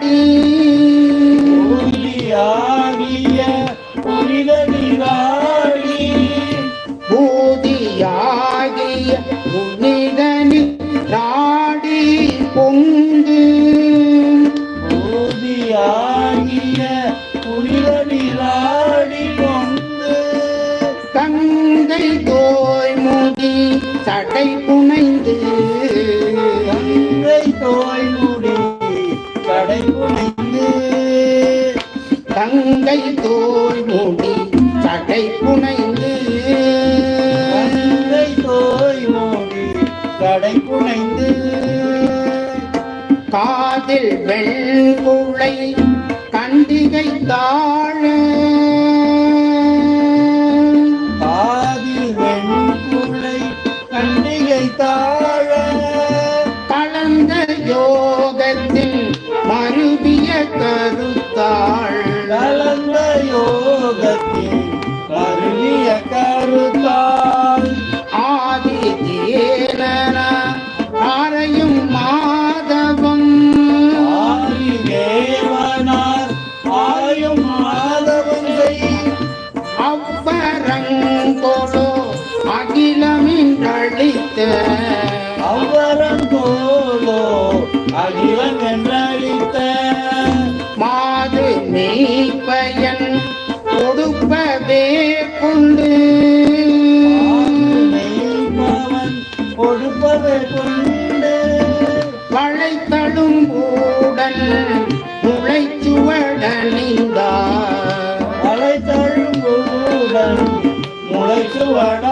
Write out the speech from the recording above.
புனிதடி ஆகிய புனிதடி ராணி பூதியாகிய புனிதனி நாடி பொங்கு. பூதியாகிய புனிதடி ராணி பொங்கு. தங்கை தோய் கங்கை தோல் மூடி சடை புனைந்து. கங்கை தோய் முடி கடை புனைந்து. காதில் வெண்குளை கண்டிகை தாழ. கண்டிகை தாழ. கலந்த யோகத்தின் மருவிய கலந்த யோகத்தின் கருவிய கருத்தாள் ஆதி தேனன ஆரையும் மாதவம் ஆதி தேவனார் ஆயும் மாதவன் செய் அவ்வரங்கோலோ அகிலமின்றளித்த அவ்வரம் போலோ அன்பே கொண்டு. கொடுப்பவர் கொண்டு. வளைத்தடும் கூடல் முளைச்சுவடனிந்தார் வளைத்தடும் கூடல் முளைச்சுவட